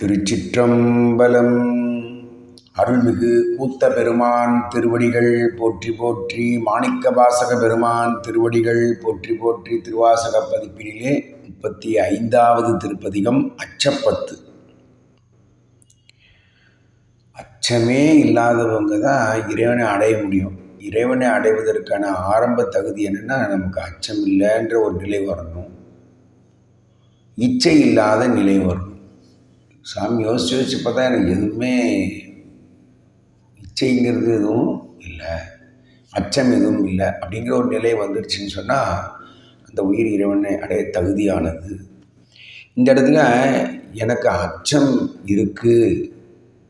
திருச்சிற்றம்பலம். அருள்மிகு கூத்த பெருமான் திருவடிகள் போற்றி போற்றி மாணிக்க வாசக பெருமான் திருவடிகள் போற்றி போற்றி திருவாசக பதிப்பினிலே முப்பத்தி ஐந்தாவது திருப்பதிகம் அச்சப்பத்து. அச்சமே இல்லாதவங்க தான் இறைவனை அடைய முடியும். இறைவனை அடைவதற்கான ஆரம்ப தகுதி என்னென்னா நமக்கு அச்சம் இல்லைன்ற ஒரு நிலை வரணும். இச்சை இல்லாத நிலை வரணும் சாமி யோசிச்சு யோசிச்சு பார்த்தா எனக்கு எதுவுமே இச்சைங்கிறது எதுவும் இல்லை. அச்சம் எதுவும் இல்லை. அப்படிங்கிற ஒரு நிலை வந்துடுச்சுன்னு சொன்னால் அந்த உயிர் இறைவனை அடைய தகுதியானது. இந்த இடத்துல எனக்கு அச்சம் இருக்குது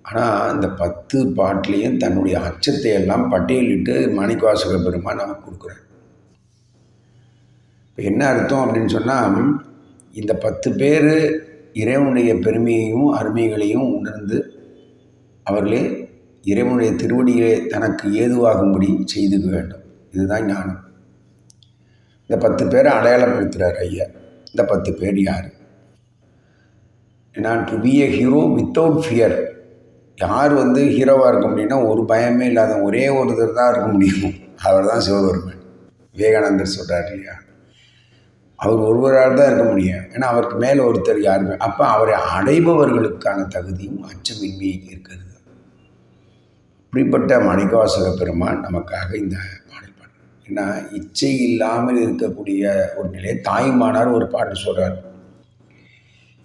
ஆனால் இந்த பத்து பாட்டிலையும் தன்னுடைய அச்சத்தை எல்லாம் பட்டியலிட்டு மாணிக்கவாசக பெருமான் நமக்கு கொடுக்குறேன் இப்போ என்ன அர்த்தம் அப்படின்னு சொன்னால் இந்த பத்து பேர் இறைவனுடைய பெருமையையும் அருமைகளையும் உணர்ந்து அவர்களே இறைவனுடைய திருவடியை தனக்கு ஏதுவாகும்படி செய்துக்க வேண்டும். இதுதான் ஞானம். இந்த பத்து பேரை அடையாளப்படுத்துகிறார் ஐயா. இந்த பத்து பேர் யார்? நான் to be a hero without fear யார் வந்து ஹீரோவாக இருக்க முடியும்னா ஒரு பயமே இல்லாத ஒரே ஒருத்தர் தான் இருக்க முடியும். அவர் தான் சிவபெருமன். விவேகானந்தர் சொல்கிறார் இல்லையா? அவர் ஒருவரால் தான் இருக்க முடியும். ஏன்னா அவருக்கு மேலே ஒருத்தர் யாருமே. அப்போ அவரை அடைபவர்களுக்கான தகுதியும் அச்சமின்மை இருக்கிறது இப்படிப்பட்ட மணிக்கவாசக பெருமான் நமக்காக இந்த பாடல் பாடுறார். ஏன்னா இச்சை இல்லாமல் இருக்கக்கூடிய ஒரு நிலை தாய்மானார் ஒரு பாட்டு சொல்கிறார்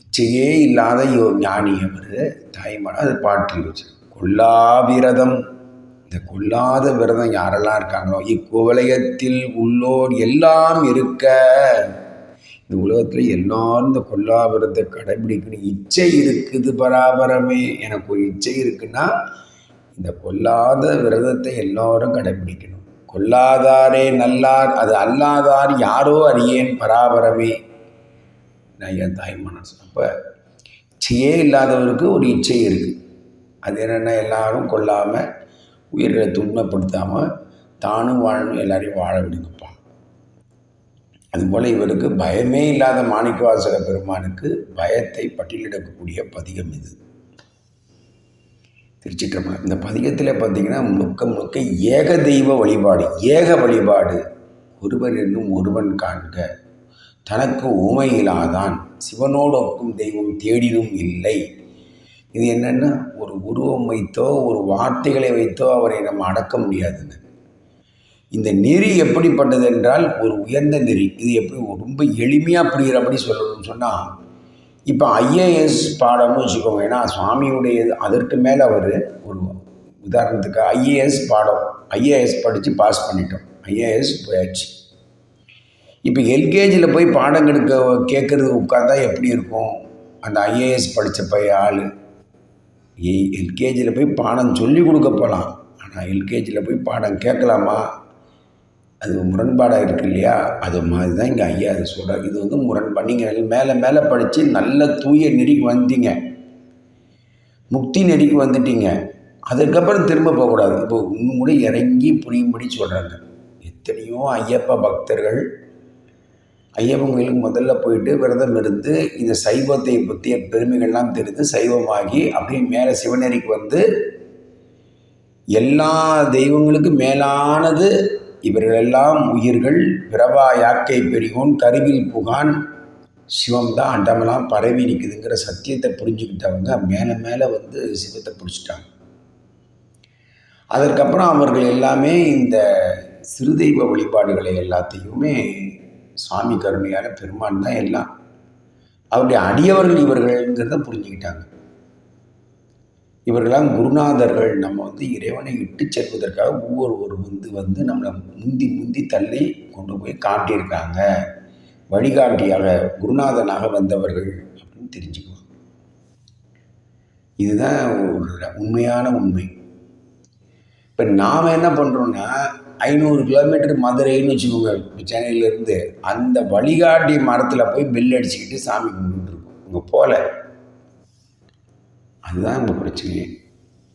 இச்சையே இல்லாத யோ ஞானி அவர் தாய்மானார் அது பாட்டு வச்சு கொல்லா விரதம் இந்த கொல்லாத விரதம் யாரெல்லாம் இருக்காங்களோ இக்குவலயத்தில் உள்ளோர் எல்லாம் இருக்க இந்த உலகத்தில் எல்லாரும் இந்த கொல்லா விரதத்தை கடைபிடிக்கணும். இச்சை இருக்குது பராபரமே எனக்கு ஒரு இச்சை இருக்குன்னா இந்த கொல்லாத விரதத்தை எல்லாரும் கடைபிடிக்கணும். கொல்லாதாரே நல்லார் அது அல்லாதார் யாரோ அறியேன் பராபரமே. நான் என் தாய்மான அப்போ இச்சையே இல்லாதவருக்கு ஒரு இச்சை இருக்குது அது என்னென்னா எல்லாரும் கொல்லாமல் உயிர்களை துன்பப்படுத்தாமல் தானும் வாழணும் எல்லாரையும் வாழ விடுங்க. அதுபோல் இவருக்கு பயமே இல்லாத மாணிக்கவாசக பெருமானுக்கு பயத்தை பட்டியலிடக்கூடிய பதிகம் இது. திருச்சிற்றம்பலம். இந்த பதிகத்தில் பார்த்தீங்கன்னா முழுக்க முழுக்க ஏக தெய்வ வழிபாடு ஏக வழிபாடு. ஒருவன் என்னும் ஒருவன் காண்க. தனக்கு ஊமையிலாதான் சிவனோடு ஒக்கும் தெய்வம் தேடினும் இல்லை. இது என்னென்னா ஒரு உருவம் வைத்தோ ஒரு வார்த்தைகளை வைத்தோ அவரை நம்ம அடக்க முடியாதுங்க. இந்த நெறி எப்படிப்பட்டது என்றால் ஒரு உயர்ந்த நெறி. இது எப்படி ரொம்ப எளிமையாக புரிகிறபடி சொல்லணும்னு சொன்னால் இப்போ ஐஏஎஸ் பாடம்னு வச்சுக்கோங்க ஏன்னா சுவாமியுடைய அதற்கு மேலே அவர் ஒரு உதாரணத்துக்கு ஐஏஎஸ் பாடம் ஐஏஎஸ் படித்து பாஸ் பண்ணிட்டோம். ஐஏஎஸ் போயாச்சு. இப்போ எல்கேஜியில் போய் பாடம் கெடுக்க கேட்குறது உட்காந்தா எப்படி இருக்கும்? அந்த ஐஏஎஸ் படித்த பைய ஆள். எல்கேஜியில் போய் பாடம் சொல்லி கொடுக்க போகலாம் ஆனால் எல்கேஜியில் போய் பாடம் கேட்கலாமா? அது முரண்பாடாக இருக்கு இல்லையா? அது மாதிரி தான் இங்கே ஐயா அதை சொல்கிறார் இது வந்து முரண்பாடு. நீங்கள் மேலே மேலே படித்து நல்ல தூய நெறிக்கு வந்தீங்க. முக்தி நெறிக்கு வந்துட்டீங்க. அதுக்கப்புறம் திரும்ப போகக்கூடாது. இப்போ இன்னும் கூட இறங்கி புரியும்படி சொல்கிறாங்க எத்தனையோ ஐயப்ப பக்தர்கள் ஐயப்பன் கோயிலுக்கு முதல்ல போயிட்டு விரதம் இருந்து இந்த சைவத்தை பற்றிய பெருமைகள்லாம் தெரிந்து சைவமாகி அப்படியே மேலே சிவநெறிக்கு வந்து எல்லா தெய்வங்களுக்கும் மேலானது இவர்களெல்லாம் உயிர்கள் பிறவா யாக்கை பெரியோன் கருவில் புகான். சிவம் தான் அண்டமெல்லாம் பரவி நிற்குதுங்கிற சத்தியத்தை புரிஞ்சுக்கிட்டவங்க மேலே மேலே வந்து சிவத்தை பிடிச்சிட்டாங்க. அதற்கப்புறம் அவர்கள் எல்லாமே இந்த சிறுதெய்வ வழிபாடுகளை எல்லாத்தையுமே சுவாமி கருணையான பெருமான் தான் எல்லாம். அவருடைய அடியவர்கள் இவர்கள்ங்கிறத புரிஞ்சுக்கிட்டாங்க. இவர்களாம் குருநாதர்கள். நம்ம வந்து இறைவனை இட்டு செல்வதற்காக ஒவ்வொருவர் வந்து வந்து நம்மளை முந்தி முந்தி தள்ளி கொண்டு போய் காட்டியிருக்காங்க. வழிகாட்டியாக குருநாதனாக வந்தவர்கள் அப்படின்னு தெரிஞ்சுக்குவாங்க இதுதான் ஒரு உண்மையான உண்மை. இப்போ நாம் என்ன பண்ணுறோன்னா ஐநூறு கிலோமீட்டர் மதுரைன்னு வச்சுக்கோங்க சென்னையிலேருந்து அந்த வழிகாட்டி மரத்தில் போய் பில் அடிச்சுக்கிட்டு சாமி கும்பிட்டுருக்கோம். இங்கே போகல. அதுதான் உங்கள் பிரச்சனையே.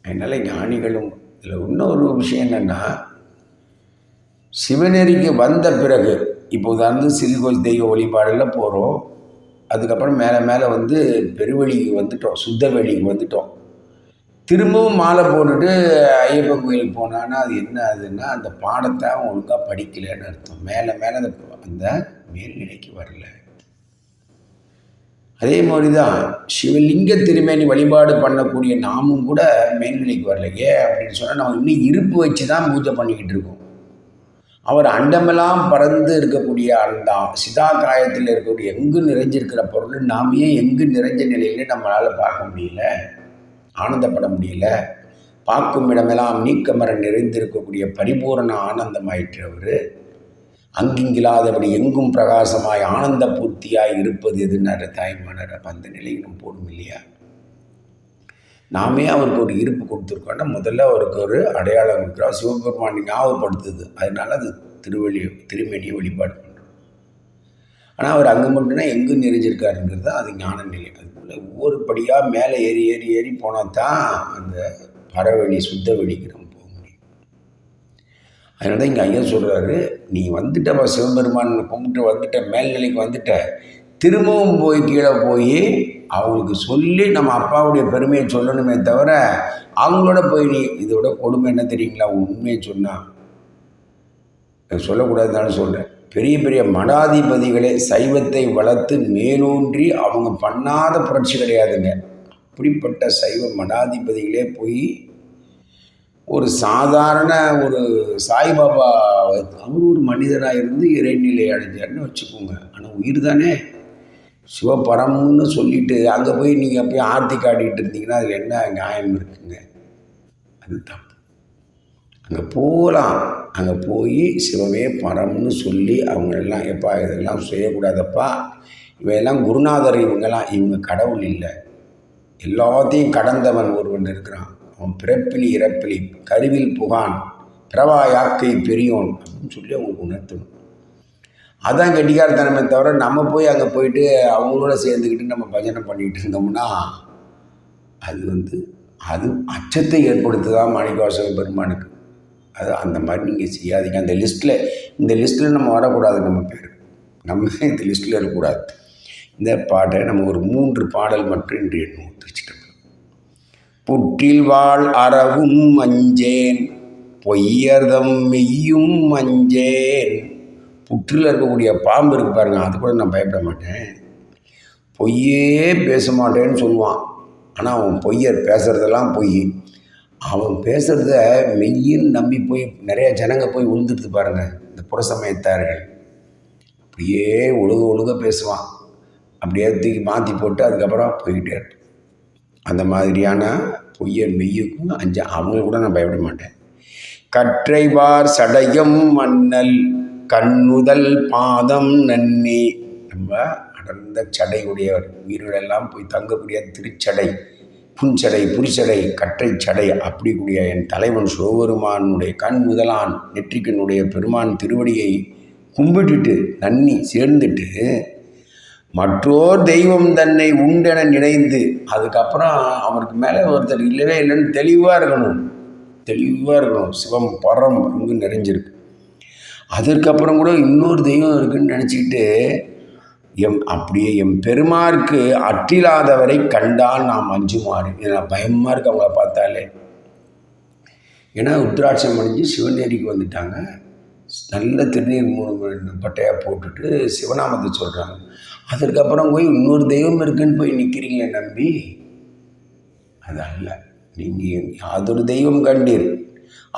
அதனால் ஞானிகளும் இதில் இன்னொரு விஷயம் என்னென்னா சிவநெறிக்கு வந்த பிறகு இப்போ உதாரணம் சிறுகோயில் தெய்வ வழிபாடெல்லாம் போகிறோம் அதுக்கப்புறம் மேலே மேலே வந்து பெருவழிக்கு வந்துட்டோம் சுத்த வெளிக்கு வந்துட்டோம். திரும்பவும் மாலை போட்டுட்டு ஐயப்பன் கோயிலுக்கு போனான்னா அது என்ன அதுன்னா அந்த பாடத்தை ஒழுங்காக படிக்கலைன்னு அர்த்தம். மேலே மேலே அந்த அந்த மேல்நிலைக்கு வரல. அதே மாதிரி தான் சிவலிங்க திருமேனி வழிபாடு பண்ணக்கூடிய நாமும் கூட மேன்மலைக்கு வரலையே அப்படின்னு சொன்னால் நம்ம இன்னும் இருப்பு வச்சு தான் பூஜை பண்ணிக்கிட்டு இருக்கோம். அவர் அண்டமெல்லாம் பறந்து இருக்கக்கூடிய அந்த சிதா காயத்தில் இருக்கக்கூடிய எங்கு நிறைஞ்சிருக்கிற பொருள் நாம் ஏன் எங்கு நிறைஞ்ச நிலையில நம்மளால் பார்க்க முடியல ஆனந்தப்பட முடியல பார்க்கும் இடமெல்லாம் நீக்கமர நிறைந்திருக்கக்கூடிய பரிபூரண ஆனந்தமாயிற்று அவர் அங்கிங்கில்லாதபடி எங்கும் பிரகாசமாய் ஆனந்த பூர்த்தியாய் இருப்பது எதுன்னு தாய்மானர் அப்போ அந்த நிலையை நம்ம போடும் இல்லையா? நாமே அவருக்கு ஒரு இருப்பு கொடுத்துருக்கோன்னா முதல்ல அவருக்கு ஒரு அடையாளம் கொடுக்குறோம். சிவபெருமானை ஞாபகப்படுத்துது. அதனால அது திருவள்ளி திருமேனியை வழிபாடு பண்ணுறோம். ஆனால் அவர் அங்கே மட்டும்னா எங்கே நிறைஞ்சிருக்காருங்கிறது அது ஞான நிலை. அதுக்குள்ள ஒவ்வொரு படியாக மேலே ஏறி ஏறி ஏறி போனால் தான் அந்த பறவெளி சுத்த வெளிக்கு அதனால தான் இங்கே ஐயா சொல்கிறாரு நீ வந்துட்டப்பா சிவபெருமான் கும்பிட்டு வந்துட்ட மேல்நிலைக்கு வந்துட்ட. திரும்பவும் போய் கீழே போய் அவங்களுக்கு சொல்லி நம்ம அப்பாவுடைய பெருமையை சொல்லணுமே தவிர அவங்களோட போய் நீ இதோட கொடுமை என்ன தெரியுங்களா? உண்மையை சொன்னால் சொல்லக்கூடாதுன்னு சொல்கிறேன் பெரிய பெரிய மடாதிபதிகளே சைவத்தை வளர்த்து மேலூன்றி அவங்க பண்ணாத புரட்சி கிடையாதுங்க. அப்படிப்பட்ட சைவ மடாதிபதிகளே போய் ஒரு சாதாரண ஒரு சாய்பாபா அவர் ஒரு மனிதராக இருந்து இறைநிலை அடைஞ்சார்னு வச்சுக்கோங்க. ஆனால் உயிர் தானே. சிவபரம்னு சொல்லிட்டு அங்கே போய் நீங்கள் போய் ஆர்த்தி காட்டிகிட்டு இருந்தீங்கன்னா அதில் என்ன நியாயம் இருக்குங்க? அது தப்பு. அங்கே போகலாம் அங்கே போய் சிவமே பரம்னு சொல்லி அவங்க எல்லாம் எப்பா இதெல்லாம் செய்யக்கூடாதப்பா. இவையெல்லாம் குருநாதர் இவங்கெல்லாம் இவங்க கடவுள் இல்லை. எல்லாத்தையும் கடந்தவன் ஒருவன் இருக்கிறான். அவன் பிறப்பிலி இறப்பிலி கருவில் புகான் பிறவா யாக்கை பெரியோன் அப்படின்னு சொல்லி அவங்களுக்கு உணர்த்தணும். அதான் கெட்டிக்காரத்தனமே தவிர நம்ம போய் அங்கே போயிட்டு அவங்களோட சேர்ந்துக்கிட்டு நம்ம பஜனை பண்ணிகிட்டு இருந்தோம்னா அது வந்து அது அச்சத்தை ஏற்படுத்துதான் மாணிக்கவாசக பெருமானுக்கு. அது அந்த மாதிரி நீங்கள் செய்யாதீங்க. அந்த லிஸ்ட்டில் இந்த லிஸ்ட்டில் நம்ம வரக்கூடாது நம்ம பேர். நம்ம இந்த லிஸ்ட்டில் இருக்கக்கூடாது. இந்த பாட்டை நம்ம ஒரு மூன்று பாடல் மட்டும் இன்று எண்ணுவோம் புற்றில் வாழ் அறவும் மஞ்சேன் பொய்யர்தம் மெய்யும் மஞ்சேன். புற்றில் இருக்கக்கூடிய பாம்பு இருக்கு பாருங்க அது கூட நான் பயப்பட மாட்டேன். பொய்யே பேச மாட்டேன்னு சொல்லுவான். ஆனால் அவன் பொய்யர் பேசுகிறதெல்லாம் பொய். அவன் பேசுகிறத மெய்யின்னு நம்பி போய் நிறைய ஜனங்க போய் உழுந்துட்டு பாருங்க இந்த புறசமயத்தார்கள். அப்படியே ஒழுக ஒழுக பேசுவான். அப்படியே தூக்கி மாற்றி போட்டு அதுக்கப்புறம் போய்கிட்டே இருப்பான். அந்த மாதிரியான பொய்யர் மெய்யுக்கும் அஞ்சு அவங்க கூட நான் பயப்பட மாட்டேன். கற்றைவார் சடையம் மன்னல் கண்ணுதல் பாதம் நன்னி. நம்ம அடர்ந்த சடையுடையவர் உயிர்களெல்லாம் போய் தங்கக்கூடிய திருச்சடை புன்சடை புரிச்சடை கற்றை சடை அப்படி கூடிய என் தலைவன் சிவபெருமானுடைய கண் முதலான் நெற்றிக்கனுடைய பெருமான் திருவடியை கும்பிட்டுட்டு நன்னி சேர்ந்துட்டு மற்றோர் தெய்வம் தன்னை உண்டென நினைந்து அதுக்கப்புறம் அவருக்கு மேலே ஒருத்தர் இல்லவே இல்லைன்னு தெளிவாக இருக்கணும். தெளிவாக இருக்கணும். சிவம் பரம் அங்கு நிறைஞ்சிருக்கு. அதற்கப்புறம் கூட இன்னொரு தெய்வம் இருக்குன்னு நினச்சிக்கிட்டு எம் அப்படியே எம் பெருமாருக்கு அற்றில்லாதவரை கண்டால் நாம் அஞ்சுமாறு. ஏன்னா பயமாக இருக்கு அவங்கள பார்த்தாலே. ஏன்னா உத்ராட்சம் அணிஞ்சு சிவநேரிக்கு வந்துட்டாங்க. நல்ல திருநீர் மூணு பட்டையாக போட்டுட்டு சிவநாமத்தை சொல்கிறாங்க அதற்கப்புறம் போய் இன்னொரு தெய்வம் இருக்குன்னு போய் நிற்கிறீங்களே நம்பி அது அல்ல. நீங்கள் யாதொரு தெய்வம் கண்டீர்.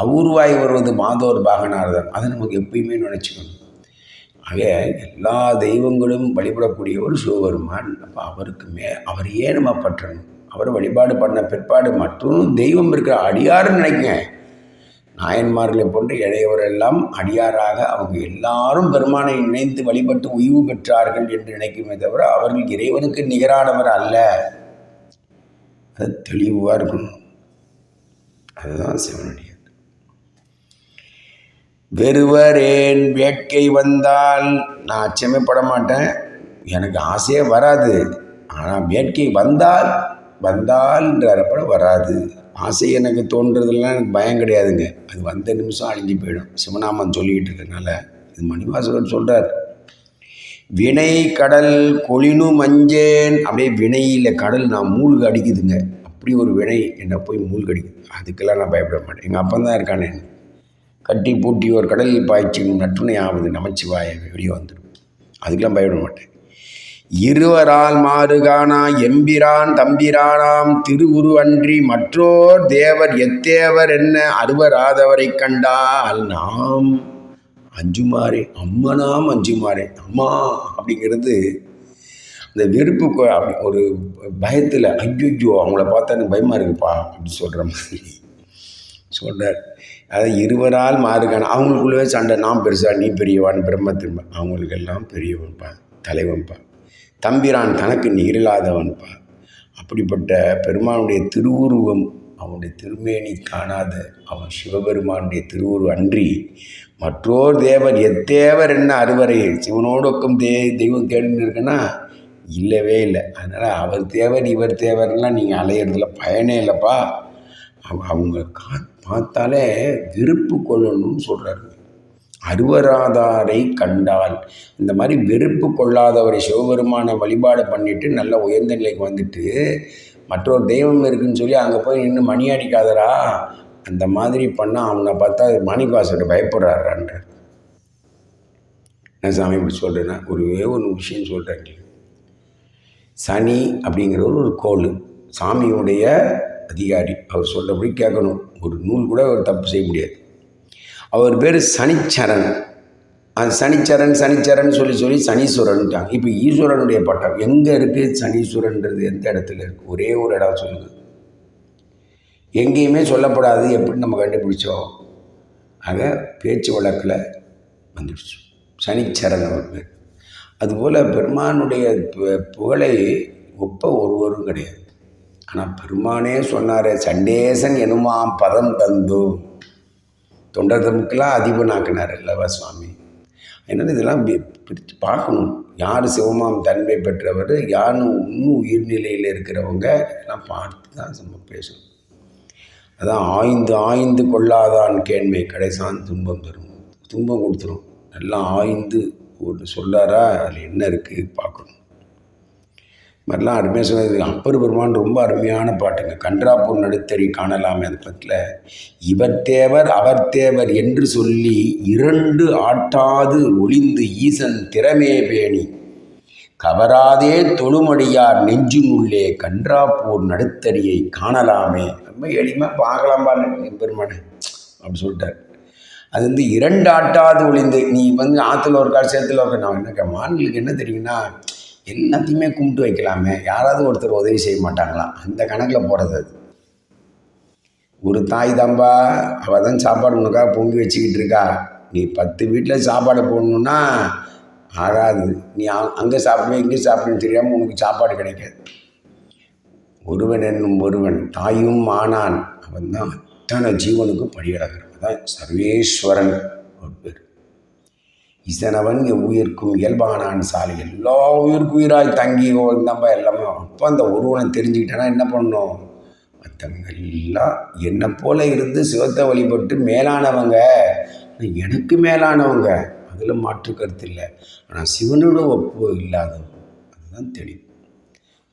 அவுருவாய் வருவது மாதோர் பாகனார்தான் அதை நமக்கு எப்பயுமே நினச்சிக்கணும். ஆக எல்லா தெய்வங்களும் வழிபடக்கூடிய ஒரு சிவபெருமான். அப்போ அவருக்கு மே அவர் ஏன் நம்ம பற்றணும். அவர் வழிபாடு பண்ண பிற்பாடு மற்றும் தெய்வம் இருக்கிற அடியாருன்னு நினைக்கங்க நாயன்மார்களை போன்று இளையவரெல்லாம் அடியாராக அவங்க எல்லாரும் பெருமானை இணைந்து வழிபட்டு உய்வு பெற்றார்கள் என்று நினைக்குமே தவிர அவர்கள் இறைவனுக்கு நிகரானவர் அல்ல. அது தெளிவாக இருக்கணும் அதுதான் சிவனடியார் வெறுவரேன் வேட்கை வந்தால் நான் அச்சமே பட மாட்டேன். எனக்கு ஆசையே வராது. ஆனால் வேட்கை வந்தால் வந்தால் வந்தால்ன்றப்பட வராது. ஆசை எனக்கு தோன்றதுலாம் எனக்கு பயம் கிடையாதுங்க. அது வந்த நிமிஷம் அழிஞ்சு போயிடும். சிவநாமன் சொல்லிக்கிட்டு இருக்கனால இது மணிவாசகர் சொல்கிறார் வினை கடல் கொளினு மஞ்சேன். அப்படியே வினையில் கடல் நான் மூழ்கு அடிக்குதுங்க. அப்படி ஒரு வினை என்னை போய் மூழ்கு அடிக்குது. அதுக்கெல்லாம் நான் பயப்பட மாட்டேன். எங்கள் அப்பன் தான் இருக்கானே. கட்டி பூட்டி ஒரு கடலில் பாய்ச்சி நட்டுணை ஆகுது நமச்சிவாய வெளியே வந்துடும். அதுக்கெல்லாம் பயப்பட மாட்டேன். இருவரால் மாறுகானா எம்பிரான் தம்பிரானாம் திருவுருவன்றி மற்றோர் தேவர் எத்தேவர் என்ன அறுவராதவரை கண்டால் நாம் அஞ்சுமாறே அம்மனாம் அஞ்சுமாறே அம்மா அப்படிங்கிறது அந்த வெறுப்பு அப்படி ஒரு பயத்தில் ஐயோ அவங்கள பார்த்தா எனக்கு பயமாக இருக்குப்பா அப்படி சொல்கிற மாதிரி சொல்கிறார் அதை இருவரால் மாறுகான அவங்களுக்குள்ளவே சண்டை நான் பெருசா நீ பெரியவான் பிரம்ம திரும்ப அவங்களுக்கெல்லாம் பெரியவன்ப்பா தலைவன்ப்பா. தம்பிரான் தனக்கு நீரில்லாதவன்ப்பா அப்படிப்பட்ட பெருமானுடைய திருவுருவம் அவனுடைய திருமேனி காணாத அவன் சிவபெருமானுடைய திருவுரு அன்றி மற்றோர் தேவர் எத்தேவர் என்ன அறுவரை சிவனோடுக்கும் தே தெய்வம் தேடின்னு இருக்குன்னா இல்லவே இல்லை. அதனால் அவர் தேவர் இவர் தேவர்லாம் நீங்கள் அலையிறதுல பயனே இல்லைப்பா. அவ- அவங்க கா பார்த்தாலே விருப்பு கொள்ளணும்னு சொல்கிறாரு அருவராதாரை கண்டால் இந்த மாதிரி வெறுப்பு கொள்ளாதவரை சிவபெருமான வழிபாடு பண்ணிவிட்டு நல்ல உயர்ந்த நிலைக்கு வந்துட்டு மற்றொரு தெய்வம் இருக்குன்னு சொல்லி அங்கே போய் நின்று மணி அடிக்காதரா அந்த மாதிரி பண்ணால் அவனை பார்த்தா மாணிக்கவாசர்கிட்ட பயப்படுறாருன்றார் நான் சாமி இப்படி சொல்கிறேன்னா ஒரே ஒரு விஷயம் சொல்கிறேன் சனி அப்படிங்கிறவர் ஒரு கோள். சாமியுடைய அதிகாரி. அவர் சொல்கிறபடி கேட்கணும். ஒரு நூல் கூட அவர் தப்பு செய்ய முடியாது. அவர் பேர் சனிச்சரன் அந்த சனிச்சரன் சனிச்சரன் சொல்லி சொல்லி சனீஸ்வரன்ட்டாங்க. இப்போ ஈஸ்வரனுடைய பட்டம் எங்கே இருக்குது சனீஸ்வரன்றது எந்த இடத்துல இருக்குது ஒரே ஒரு இடம் சொல்லுங்கள் எங்கேயுமே சொல்லப்படாது. எப்படி நம்ம கண்டுபிடிச்சோம். ஆக பேச்சு வழக்கில் வந்துடுச்சு. சனிச்சரன் அவர் பேர். அதுபோல் பெருமானுடைய பு- புகழை ஒப்ப ஒருவரும் கிடையாது. ஆனால் பெருமானே சொன்னார் சண்டேசன் எனுமாம் பதம் தந்தோம். தொண்டர்களுக்கெல்லாம் அதிபனாக்கினார் அல்லவா சுவாமி அதனால் இதெல்லாம் பிரித்து பார்க்கணும். யார் சிவமாம் தன்மை பெற்றவர் யாரும் இன்னும் உயிர்நிலையில் இருக்கிறவங்க இதெல்லாம் பார்த்து தான் நம்ம பேசணும். அதான் ஆய்ந்து ஆய்ந்து கொள்ளாதான் கேண்மை கடைசான் துன்பம் தரும். துன்பம் கொடுத்துரும். நல்லா ஆய்ந்து ஒரு சொல்லாரா அதில் என்ன இருக்குது பார்க்கணும். மாதிரிலாம் அருமையாக சொன்னது. அப்பர் பெருமான் ரொம்ப அருமையான பாட்டுங்க. கன்றாப்பூர் நடுத்தறி காணலாமே அந்த பத்தில் இவர் தேவர் அவர் தேவர் என்று சொல்லி இரண்டு ஆட்டாது ஒளிந்து ஈசன் திறமே பேணி. கவராதே தொழுமடியார் நெஞ்சினுள்ளே கன்றாப்பூர் நடுத்தறியை காணலாமே. ரொம்ப எளிமையாக பார்க்கலாம் பாருங்க பெருமானே அப்படி சொல்லிட்டார். அது வந்து இரண்டு ஆட்டாது ஒளிந்து. நீ வந்து ஆற்றுல ஒரு கால் சேத்துல ஒரு நான் என்ன மாநிலுக்கு என்ன தெரியுங்கன்னா எல்லாத்தையுமே கும்பிட்டு வைக்கலாமே. யாராவது ஒருத்தர் உதவி செய்ய மாட்டாங்களா? அந்த கணக்கில் போகிறது அது. ஒரு தாய் தாம்பா அவள் தான் சாப்பாடு உனக்காக பொங்கி வச்சுக்கிட்டு இருக்கா. நீ பத்து வீட்டில் சாப்பாடு போடணுன்னா ஆகாது. நீ அங்கே சாப்பிடுவேன் இங்கே சாப்பிடுன்னு தெரியாமல் உனக்கு சாப்பாடு கிடைக்காது. ஒருவன் என்னும் ஒருவன் தாயும் ஆனான் அவன் தான் அத்தனை ஜீவனுக்கும் படியடகிறான் தான் சர்வேஸ்வரன். ஒரு பேர். இசனவன் உயிர்க்கும் இயல்பானான் சாலை. எல்லா உயிருக்கு உயிராய் தங்கி நம்ம எல்லாமே. அப்போ அந்த ஒருவனை தெரிஞ்சுக்கிட்டேன்னா என்ன பண்ணணும் மற்றவங்க எல்லாம் என்னை போல இருந்து சிவத்தை வழிபட்டு மேலானவங்க. எனக்கு மேலானவங்க. அதில் மாற்று கருத்து இல்லை. ஆனால் சிவனோட ஒப்பு இல்லாதவங்க அதுதான் தெளிவு.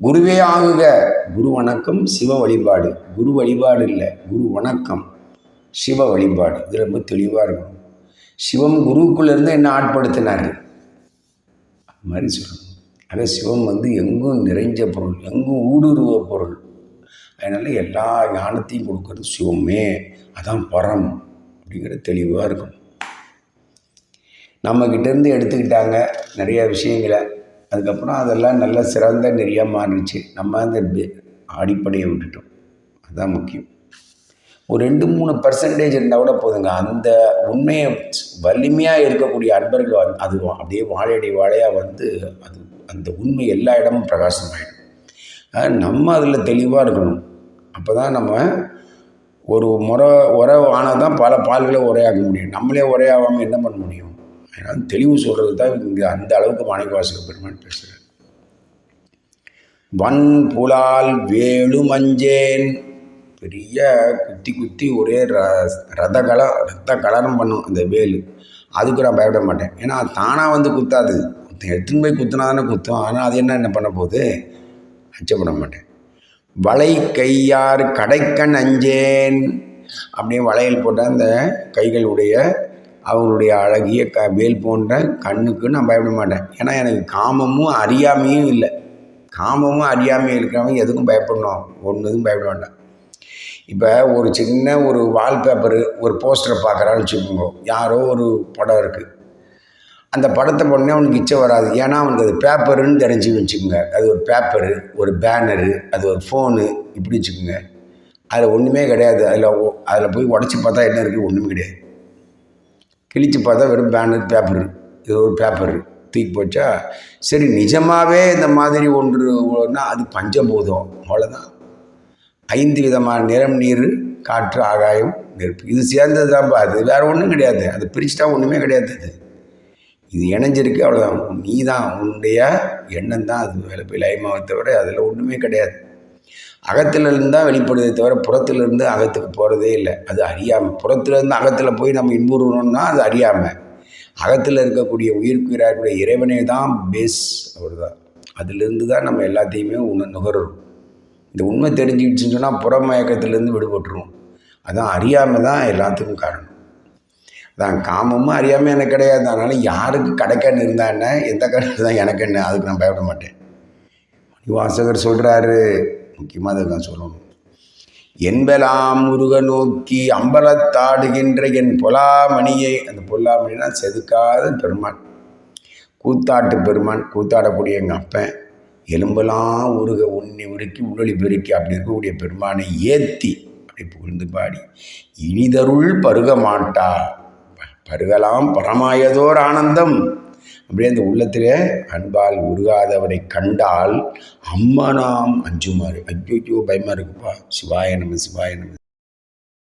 குருவே ஆகுக. குரு வணக்கம் சிவ வழிபாடு. குரு வழிபாடு இல்லை குரு வணக்கம் சிவ வழிபாடு. இது ரொம்ப தெளிவாக இருக்கும் சிவம் குருவுக்குள்ளேருந்து என்ன ஆட்படுத்தினார் அது மாதிரி சொல்லணும் அதே சிவம் வந்து எங்கும் நிறைஞ்ச பொருள் எங்கும் ஊடுருவ பொருள். அதனால் எல்லா ஞானத்தையும் கொடுக்கறது சிவமே. அதான் பரம் அப்படிங்கிற தெளிவாக இருக்கும். நம்மக்கிட்டேருந்து எடுத்துக்கிட்டாங்க நிறைய விஷயங்களை. அதுக்கப்புறம் அதெல்லாம் நல்ல சிறந்த நெறியாக மாறிடுச்சு. நம்ம அந்த அடிப்படையை விட்டுட்டோம். அதுதான் முக்கியம். ஒரு ரெண்டு மூணு பர்சன்டேஜ் இருந்தால் கூட போதுங்க. அந்த உண்மையை வலிமையாக இருக்கக்கூடிய அன்பர்கள் அது அப்படியே வாழையடி வாழையாக வந்து அது அந்த உண்மை எல்லா இடமும் பிரகாசமாயிடும். நம்ம அதில் தெளிவாக இருக்கணும். அப்போ தான் நம்ம ஒரு முறை உரை ஆனால் தான் பல பால்களை உரையாக்க முடியும். நம்மளே உரையாகாமல் என்ன பண்ண முடியும்? அதனால் தெளிவு சொல்கிறது தான் இங்கே அந்த அளவுக்கு மாணிக்கவாசக பெருமான் பேசுகிறேன் வன் புலால் வேலு மஞ்சேன் பெரிய குத்தி குத்தி ஒரே ர ரத கல ரத்த கலரம் பண்ணும் அந்த வேலு. அதுக்கு நான் பயப்பட மாட்டேன். ஏன்னா தானாக வந்து குத்தாது. எடுத்துன்னு போய் குத்துனா தானே குத்தும் ஆனால் அது என்ன என்ன பண்ண போகுது? அச்சப்பட மாட்டேன். வளை கையார் கடைக்கண் அஞ்சேன் அப்படியே வளையல் போட்ட அந்த கைகளுடைய அவங்களுடைய அழகிய க வேல் போன்ற கண்ணுக்கு நான் பயப்பட மாட்டேன். ஏன்னா எனக்கு காமமும் அறியாமையும் இல்லை. காமமும் அறியாமையும் இருக்கிறவங்க எதுக்கும் பயப்படணும்? ஒன்று எதுவும் பயப்பட வேண்டாம். இப்போ ஒரு சின்ன ஒரு வால்பேப்பரு ஒரு போஸ்டரை பார்க்குறான்னு வச்சுக்கோங்க. யாரோ ஒரு படம் இருக்குது அந்த படத்தை பண்ணே அவனுக்கு இச்சை வராது. ஏன்னா அவனுக்கு அது பேப்பருன்னு தெரிஞ்சு வச்சுக்கோங்க. அது ஒரு பேப்பரு ஒரு பேனரு அது ஒரு ஃபோனு இப்படி வச்சுக்கோங்க. அதில் ஒன்றுமே கிடையாது. அதில் அதில் போய் உடச்சி பார்த்தா என்ன இருக்குது ஒன்றுமே கிடையாது. கிழித்து பார்த்தா வெறும் பேனர் பேப்பரு இது ஒரு பேப்பரு தூக்கி போச்சா? சரி நிஜமாகவே இந்த மாதிரி ஒன்று ஒன்றுனா அது பஞ்சபூதம். அவ்வளோதான் ஐந்து விதமான நிறம் நீர் காற்று ஆகாயம் நெருப்பு. இது சேர்ந்தது தான்ப்பா அது. வேறு ஒன்றும் கிடையாது. அது பிரிச்சுட்டா ஒன்றுமே கிடையாது அது. இது இணைஞ்சிருக்கு அவ்வளோதான் நீ தான் உன்னுடைய எண்ணம் தான் அது. வேலை போய் லயமாவை தவிர அதில் ஒன்றுமே கிடையாது. அகத்திலிருந்து தான் வெளிப்படுதே தவிர புறத்திலிருந்து அகத்துக்கு போகிறதே இல்லை. அது அறியாமல் புறத்திலிருந்து அகத்தில் போய் நம்ம இன்புறணும்னா அது அறியாமல் அகத்தில் இருக்கக்கூடிய உயிர்க்குயிராக இறைவனே தான் பேஸ் அவர் தான் அதிலிருந்து தான் நம்ம எல்லாத்தையுமே உண நுகர்றோம். இந்த உண்மை தெரிஞ்சுக்கிச்சுன்னு சொன்னால் புறமயக்கத்திலேருந்து விடுபட்டுரும் அதான் அறியாமல் தான் எல்லாத்துக்கும் காரணம். அதான் காமமும் அறியாமல் எனக்கு கிடையாது. அதனால் யாருக்கு கடைக்கண்ணு இருந்தா என்ன? எந்த கண்ணு தான் எனக்கு என்ன? அதுக்கு நான் பயப்பட மாட்டேன். வாசகர் சொல்கிறாரு முக்கியமாக அதை நான் சொல்லணும். என்பலாம் முருக நோக்கி அம்பலத்தாடுகின்ற என் பொலாமணியை அந்த பொல்லாமணினா செதுக்காத பெருமான். கூத்தாட்டு பெருமான் கூத்தாடக்கூடிய எங்கள் அப்பன். எலும்பெல்லாம் உருக உண்ணி உருக்கி உள்ளொளி பெருக்கி அப்படி இருக்கக்கூடிய பெருமானை ஏத்தி அப்படி புகழ்ந்து பாடி இனிதருள் பருக மாட்டா பருகலாம் பரமாயதோர் ஆனந்தம். அப்படியே அந்த உள்ளத்திலே அன்பால் உருகாதவரை கண்டால் அம்மனாம் அஞ்சுமாறு. ஐயோ பயமாக இருக்குப்பா. சிவாய நம சிவாய நம.